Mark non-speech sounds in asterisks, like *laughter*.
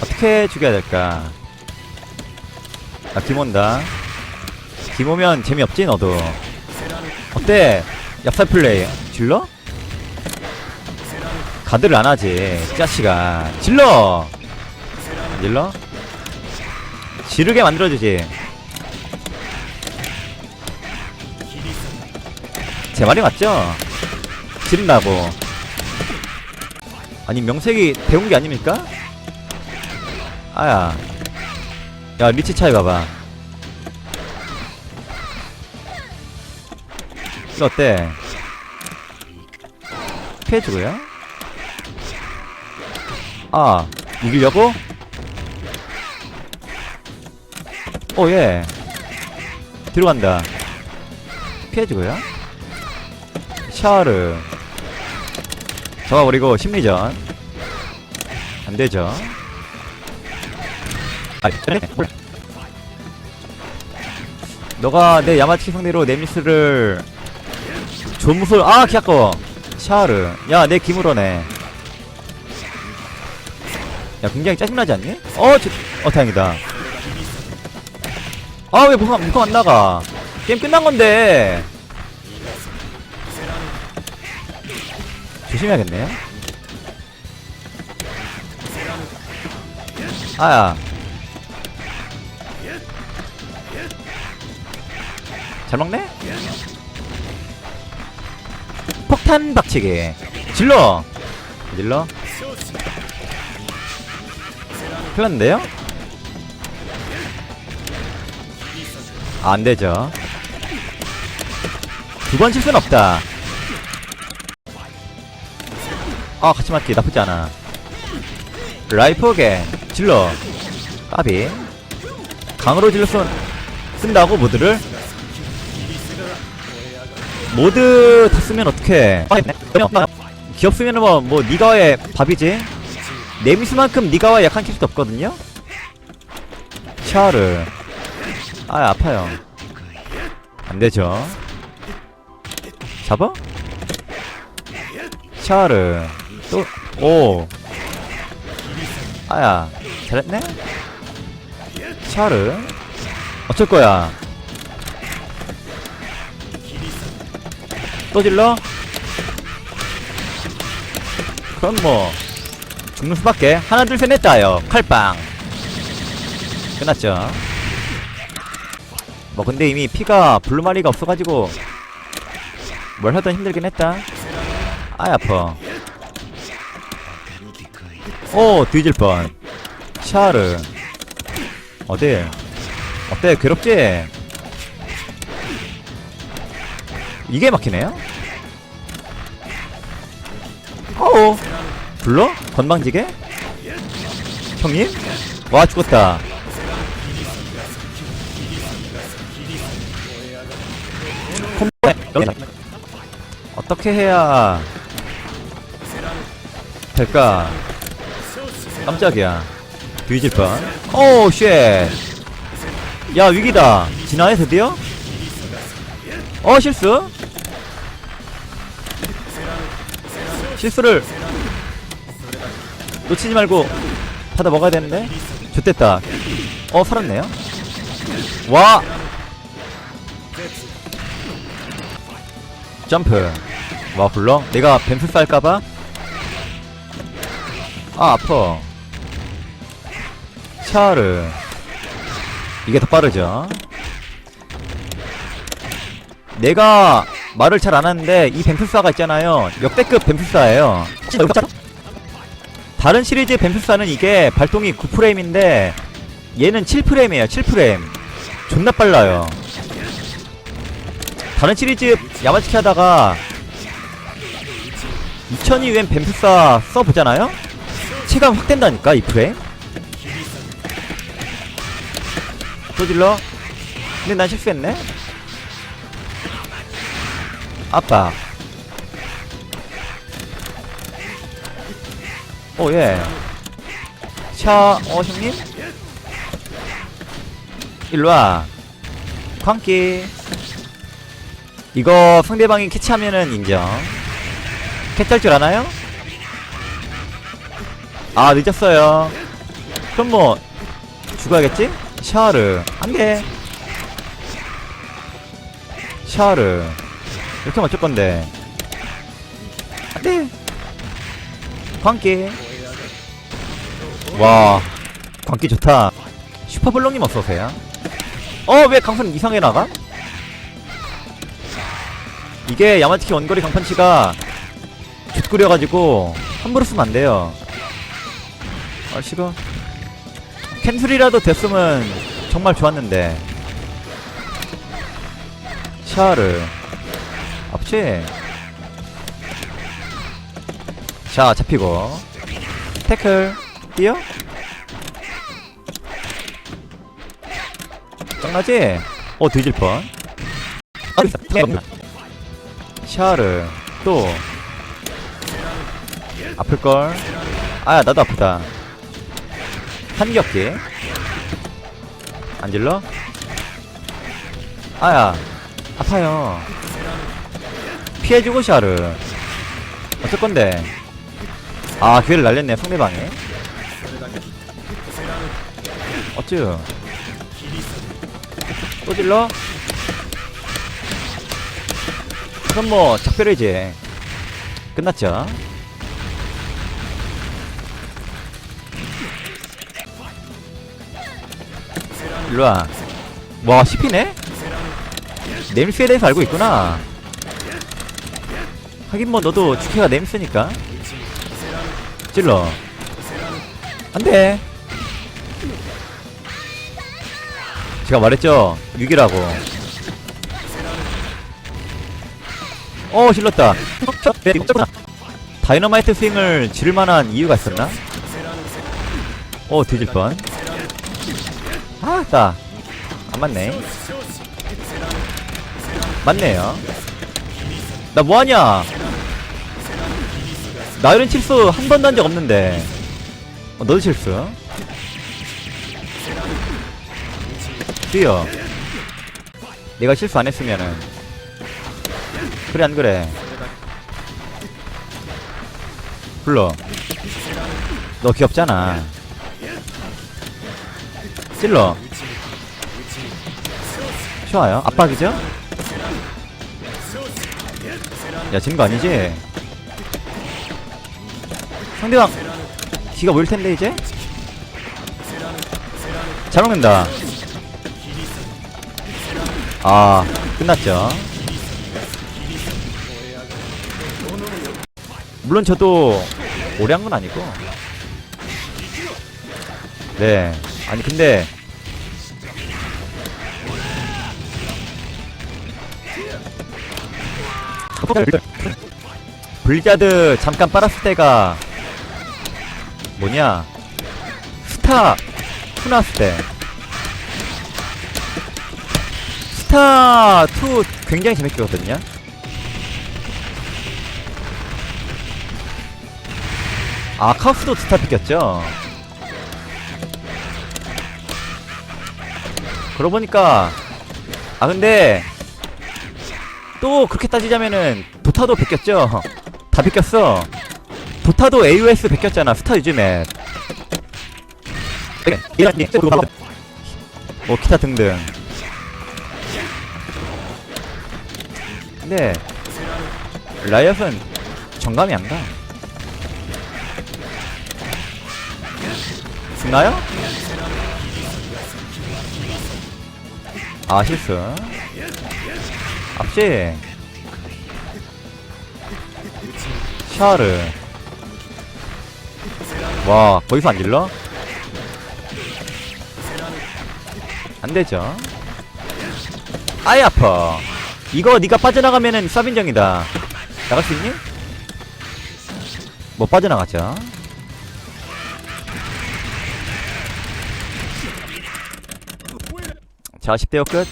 어떻게 죽여야 될까? 아, 김 온다. 김 오면 재미없지, 너도. 어때? 얍살 플레이. 질러? 가드를 안 하지. 짜치가. 질러! 질러? 지르게 만들어주지. 제 말이 맞죠? 지른다고. 아니, 명색이 배운 게 아닙니까? 아야. 야, 리치 차이 봐봐. 이거 어때? 피해주고요? 아, 이기려고? 오, 예. 뒤로 간다. 피해주고요? 샤르. 잡아버리고, 심리전. 안 되죠. 아, 너가 내 야마치 상대로 네미스를 존무술 아 기아꺼. 샤르. 야내 기물어네. 야 굉장히 짜증나지 않니? 어, 저, 어 다행이다. 아왜 무컴 무컴 안 나가? 게임 끝난 건데. 조심해야겠네. 아야 잘 먹네? 폭탄 박치기. 질러. 질러. 큰일났는데요? 아, 안되죠. 두 번 실수는 없다. 아 같이 맞기. 나쁘지 않아. 라이프게 질러. 까비. 강으로 질러 쓴, 쓴다고 모드를 모드 다 쓰면 어떡해? 기업 쓰면은 뭐, 뭐 니가와의 밥이지? 네미스만큼 니가와 약한 캐릭터 없거든요? 샤르 아 아파요. 안되죠. 잡아? 샤르 또오. 아야 잘했네? 샤르 어쩔 거야 또 질러? 그럼 뭐 죽는 수밖에. 하나 둘셋넷 다요. 칼빵. 끝났죠. 뭐 근데 이미 피가 블루마리가 없어가지고 뭘 하든 힘들긴 했다. 아이 아파. 오 뒤질 뻔. 샤르. 어디 어때? 괴롭지? 이게 막히네요 어우 불러? 건방지게? 형님? 와 죽었다 여기 어떻게 해야 될까 깜짝이야 뒤질 뻔 오우 쉣야 위기다 지나네 드디어? 어 실수? 실수를 놓치지 말고 받아 먹어야 되는데? 좋됐다. 어 살았네요. 와! 점프. 와 불러? 내가 뱀프 쌀까봐? 아 아파. 샤르. 이게 더 빠르죠? 내가 말을 잘 안 하는데 이 뱀플사가 있잖아요. 역대급 뱀플사예요. 다른 시리즈 뱀플사는 이게 발동이 9프레임인데 얘는 7프레임이에요 7프레임. 존나 빨라요. 다른 시리즈 야마치키 하다가 2002웬 뱀플사 써보잖아요? 체감 확 된다니까 이 프레임? 또 질러? 근데 난 실수했네 아빠. 오예. 샤, 어 형님? 일로와. 광기. 이거 상대방이 캐치하면은 인정. 캐치할 줄 아나요? 아 늦었어요. 그럼 뭐 죽어야겠지? 샤르 안돼. 샤르 이렇게 맞출 건데 안 돼 광기 와 광기 좋다 슈퍼블록님 어서오세요 어 왜 강선 이상하게 나가? 이게 야마치키 원거리 강펀치가 족구려가지고 함부로 쓰면 안 돼요. 아 싫어. 캔슬이라도 됐으면 정말 좋았는데. 샤 르. 앞치. 자 잡히고. 태클. 뛰어. 짱나지? 어 뒤질 뻔. 아, 샤르 또 아플걸 아야 나도 아프다 한겹기 안 질러? 아야 아파요 피해주고 샤르 어쩔 건데? 아 기회를 날렸네 상대방이. 어쭈 또 질러? 그럼 뭐 작별이지 끝났죠? 일로와. 와 CP네? 네임스에 대해서 알고 있구나 하긴 뭐 너도 주캐가 네임스니까. 찔러. 안돼. 제가 말했죠? 6이라고. 어 실렀다. 다이너마이트 스윙을 지를 만한 이유가 있었나? 어 뒤질 뻔. 아따 안 맞네. 맞네요. 나 뭐하냐 나 이런 실수 한 번도 한 적 없는데. 어, 너도 실수? 뛰어. 내가 실수 안 했으면은. 그래 안 그래? 불러. 너 귀엽잖아. 찔러. 좋아요. 압박이죠? 야 지는 거 아니지? 상대방 기가 모일 텐데 이제? 잘 먹는다 아 끝났죠 물론 저도 오래 한 건 아니고 네 아니 근데 블리자드 잠깐 빨았을 때가 뭐냐? 스타! 투 나왔을 때 스타 2 굉장히 재밌게 거든요. 아 카우스도 스타 픽겼죠? 그러고 보니까 아 근데 또 그렇게 따지자면은 도타도 베꼈죠? *laughs* 다 베꼈어 도타도 AOS 베꼈잖아 스타 요즘에 뭐 기타 등등. 근데 라이엇은 정감이 안가. 죽나요? 아 실수. 앞시. 샤르 와 거기서 안 질러? 안되죠. 아이 아파. 이거 니가 빠져나가면은 서빈정이다. 나갈 수 있니? 못 빠져나갔죠 자 10대요 끝